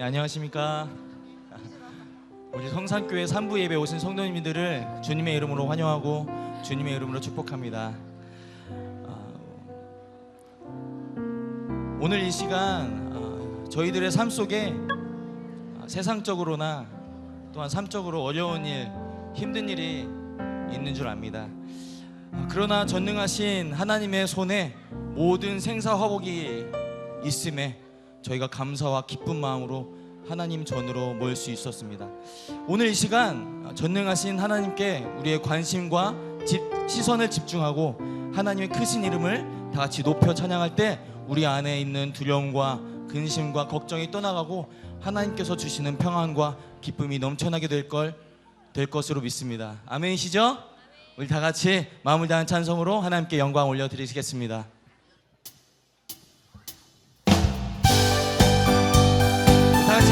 네, 안녕하십니까. 우리 성산교회 3부 예배 오신 성도님들을 주님의 이름으로 환영하고 주님의 이름으로 축복합니다. 아, 오늘 이 시간 아, 저희들의 삶 속에 아, 세상적으로나 또한 삶적으로 어려운 일, 힘든 일이 있는 줄 압니다. 아, 그러나 전능하신 하나님의 손에 모든 생사 화복이 있음에 저희가 감사와 기쁜 마음으로 하나님 전으로 모일 수 있었습니다. 오늘 이 시간 전능하신 하나님께 우리의 관심과 집, 시선을 집중하고 하나님의 크신 이름을 다 같이 높여 찬양할 때 우리 안에 있는 두려움과 근심과 걱정이 떠나가고 하나님께서 주시는 평안과 기쁨이 넘쳐나게 될 걸 될 것으로 믿습니다. 아멘이시죠? 우리 다 같이 마음을 다한 찬송으로 하나님께 영광 올려드리시겠습니다.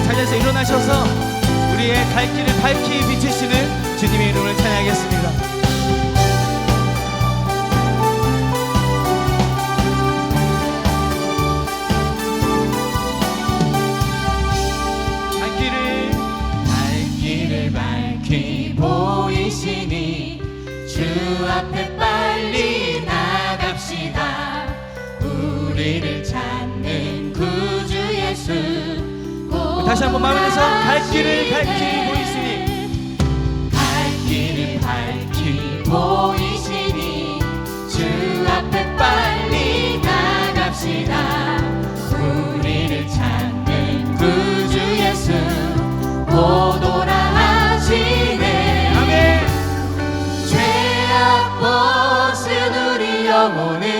자리에서 일어나셔서 우리의 갈 길을 밝히 비추시는 주님의 이름을 찬양하겠습니다. 보이시니 주 앞에 빨리 나갑시다 우리를 찾는 다시 한번 마음을 내서 갈 길을 밝히 보이시니. 갈 길을 밝히 보이시니. 주 앞에 빨리 나갑시다. 우리를 찾는 구주 예수 오도라 하시네. 아멘. 죄악 벗은 우리 영혼은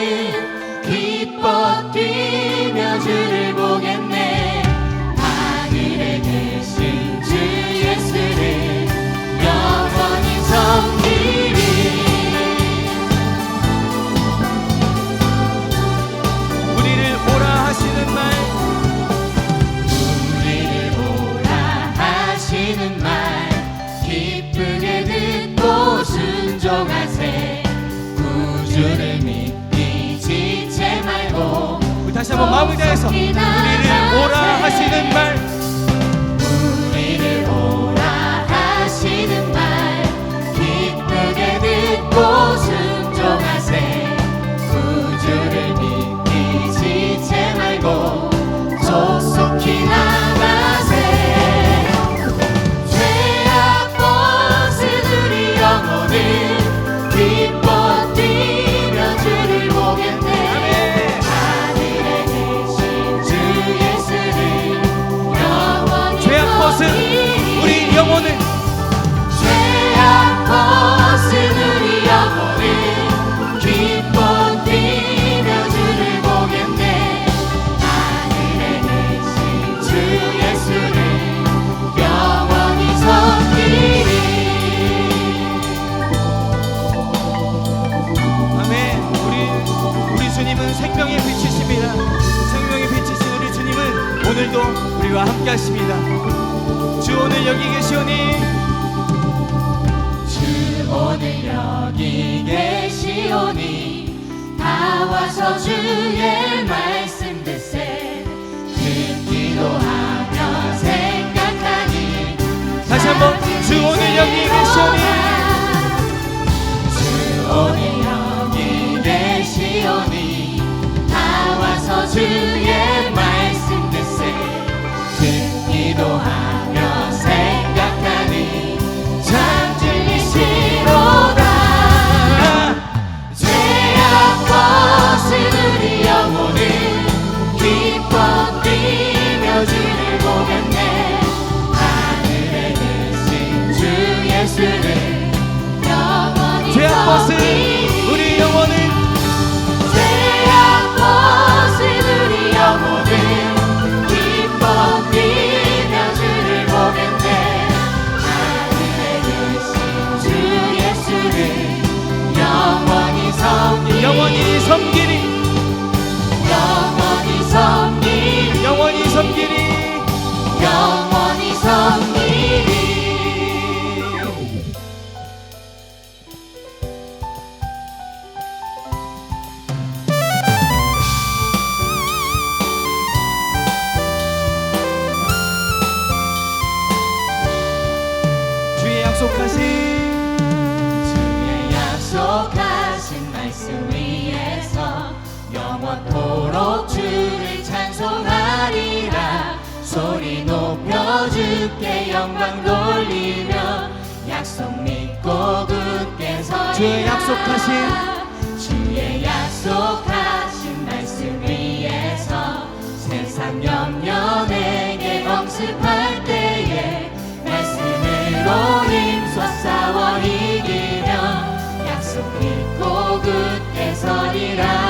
우리와 함께 하십니다. 주 오늘 여기 계시오니. 주 오늘 여기 계시오니. 다 와서 주의 말씀 듣세. 듣기도 하며 생각하니. 다시 한번 주 오늘 여기 계시오니. 주 오늘 여기 계시오니. 다 와서 주의 말 주의 약속하신 주의 약속하신 말씀 위에서 세상 염려 내게 검습할 때에 말씀으로 힘써 싸워 이기며 약속 믿고 굳게 서리라.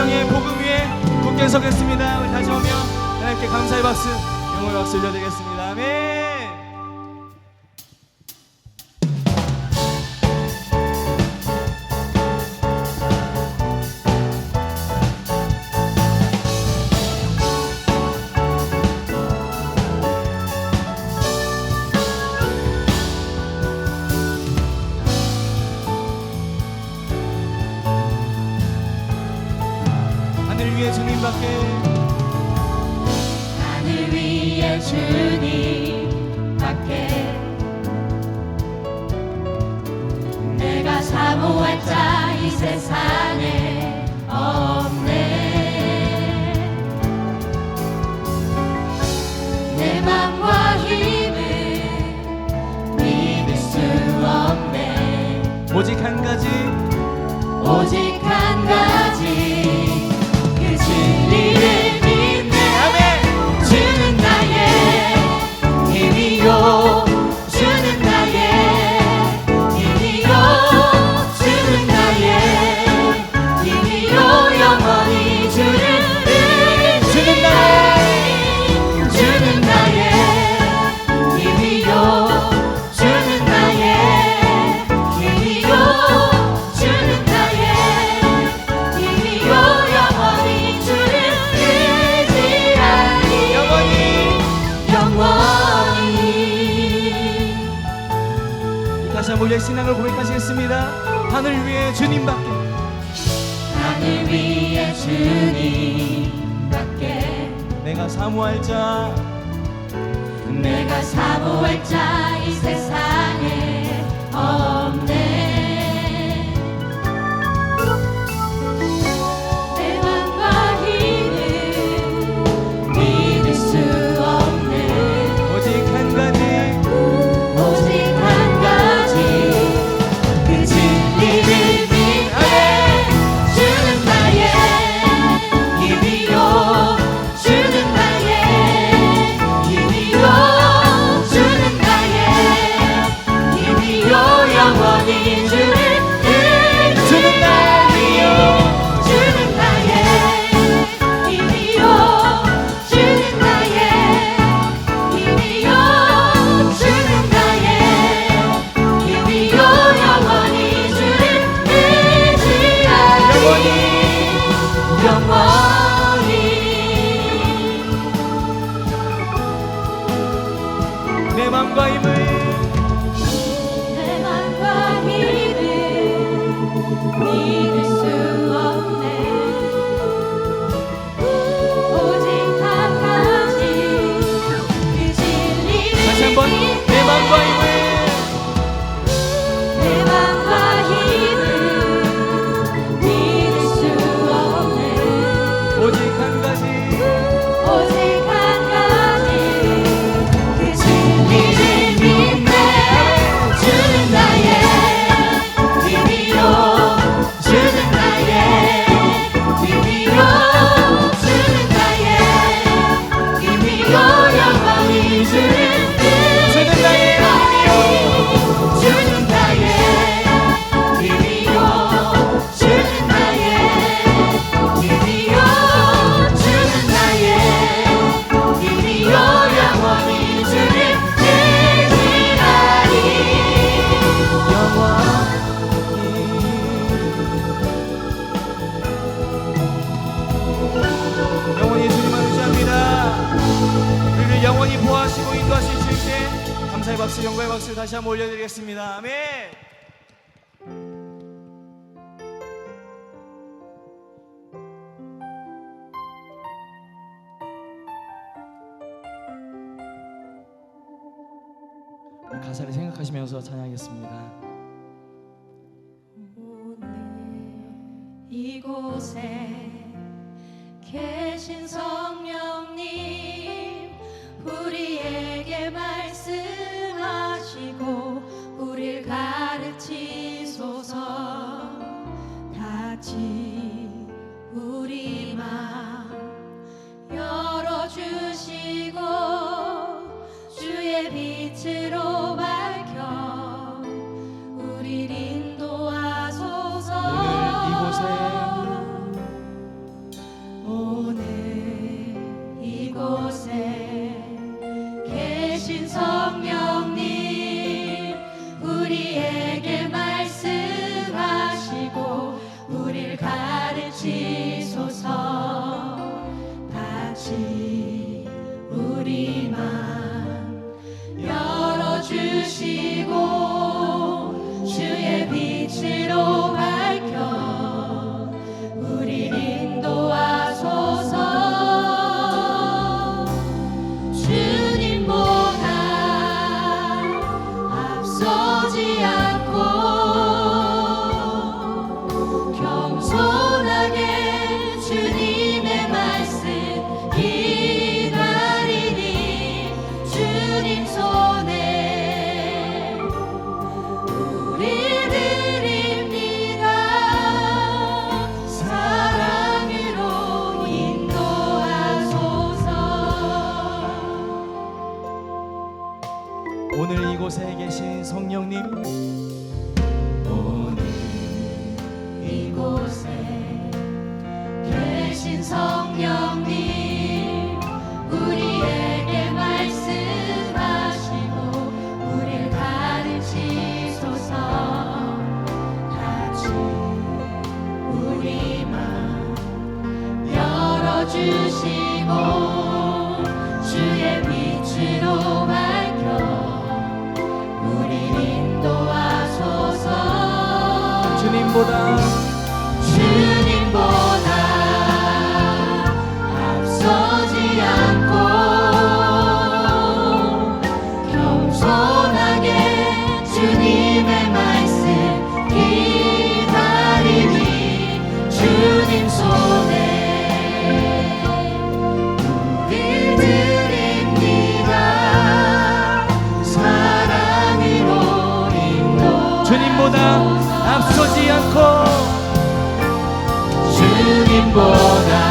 생명의 복음 위에 굳게 서겠습니다. 다시 오면 하나님께 감사의 박수, 영혼의 박수 올려드리겠습니다. 아멘. 사모할 자 이 세상에 없네. 내 맘과 힘을 믿을 수 없네. 오직 한 가지. 오직 한 가지. 怀着 박수, 영광의 박수 다시 한번 올려드리겠습니다. 아멘. 가사를 생각하시면서 찬양하겠습니다. 오늘 이곳에 계신 성령님 우리에게 말씀 하시고 우릴 가르치소서. 다치 우리 맘 열어주시고 주의 빛으로 주 주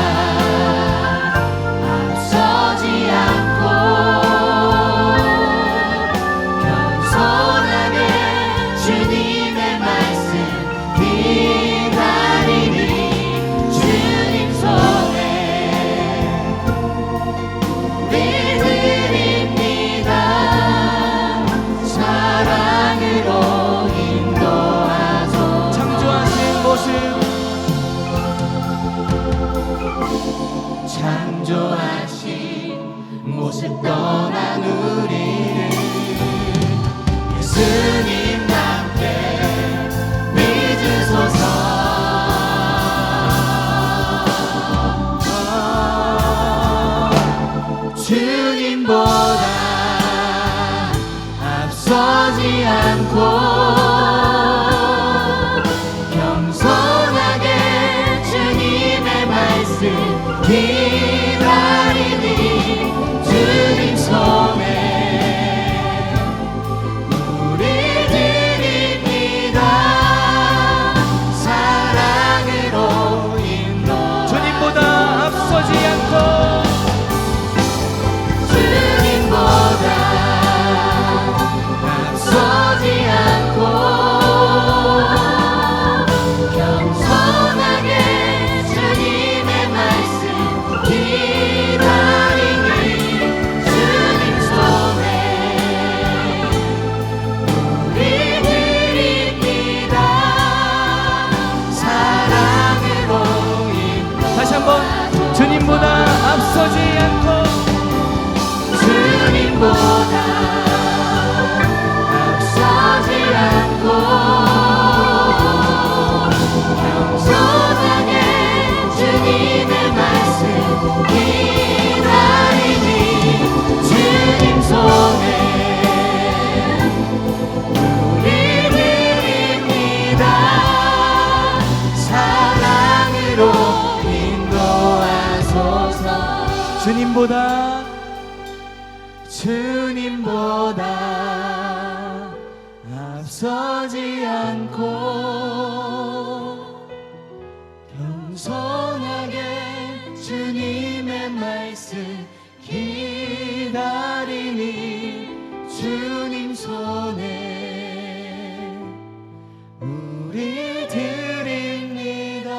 우리 드립니다.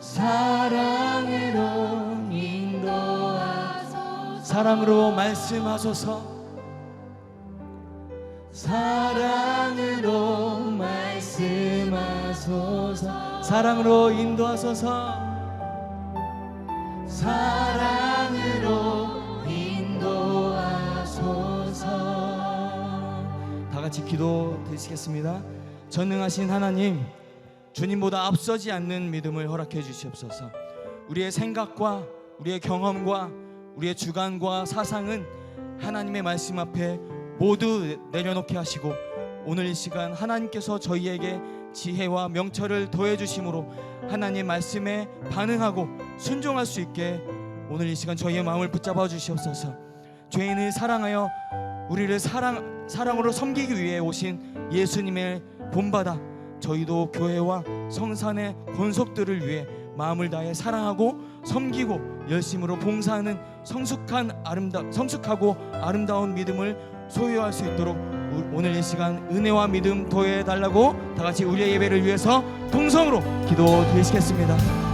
사랑으로 인도하소서. 사랑으로 말씀하소서. 사랑으로 말씀하소서. 사랑으로 인도하소서. 사랑으로 인도하소서. 다 같이 기도 드리겠습니다. 전능하신 하나님, 주님보다 앞서지 않는 믿음을 허락해 주시옵소서. 우리의 생각과 우리의 경험과 우리의 주관과 사상은 하나님의 말씀 앞에 모두 내려놓게 하시고 오늘 이 시간 하나님께서 저희에게 지혜와 명철을 더해 주심으로 하나님 말씀에 반응하고 순종할 수 있게 오늘 이 시간 저희의 마음을 붙잡아 주시옵소서. 죄인을 사랑하여 우리를 사랑 사랑으로 섬기기 위해 오신 예수님의 본받아 저희도 교회와 성산의 권속들을 위해 마음을 다해 사랑하고 섬기고 열심으로 봉사하는 성숙한 아름다 성숙하고 아름다운 믿음을 소유할 수 있도록 우- 오늘 이 시간 은혜와 믿음 더해 달라고 다 같이 우리의 예배를 위해서 동성으로 기도 드리시겠습니다.